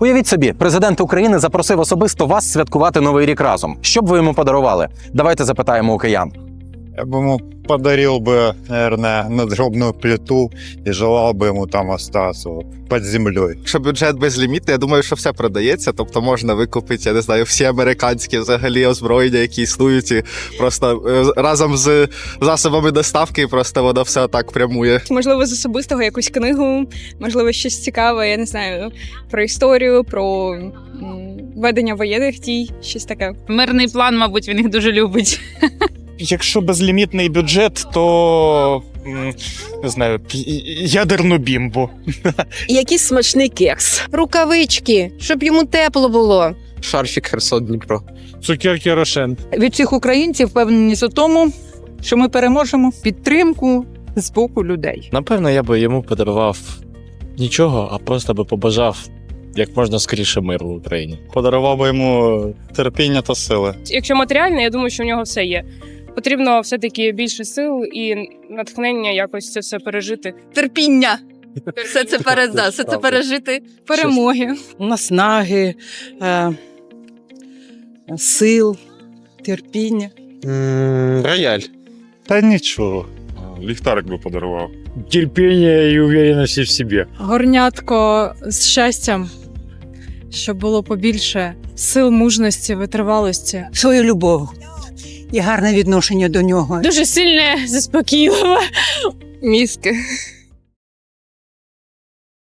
Уявіть собі, президент України запросив особисто вас святкувати новий рік разом. Що б ви йому подарували? Давайте запитаємо у киян Я бы ему подарил бы, наверное, надгробную плиту и желал бы ему там остаться вот, под землей. Якщо бюджет безлімітний, я думаю, що все продається. Тобто можна викупити, я не знаю, всі американські взагалі озброєння, які існують, і просто е, разом з засобами доставки просто воно все так прямує. Можливо, з особистого якусь книгу, можливо, щось цікаве, я не знаю, про історію, про м, ведення воєнних дій, щось таке. Мирний план, мабуть, він їх дуже любить. Якщо безлімітний бюджет, то не знаю, ядерну бімбу. Якийсь смачний кекс. Рукавички, щоб йому тепло було. Шарфік Херсон Дніпро. Цукерки Рошен. від всіх українців впевненість у тому, що ми переможемо підтримку з боку людей. Напевно, я би йому подарував нічого, а просто би побажав як можна скоріше миру в Україні. Подарував би йому терпіння та сили. Якщо матеріально, я думаю, що в нього все є. Потрібно все-таки більше сил і натхнення якось це все пережити. Терпіння. Все це перезда, все це пережити. Перемоги. Наснаги, е, сил, терпіння. Рояль. Та нічого. Ліхтарик би подарував. Терпіння і уверенності в собі. Горнятко з щастям, щоб було побільше сил, мужності, витривалості. Свою любов і гарне відношення до нього. Дуже сильне, заспокійливе. Мізки.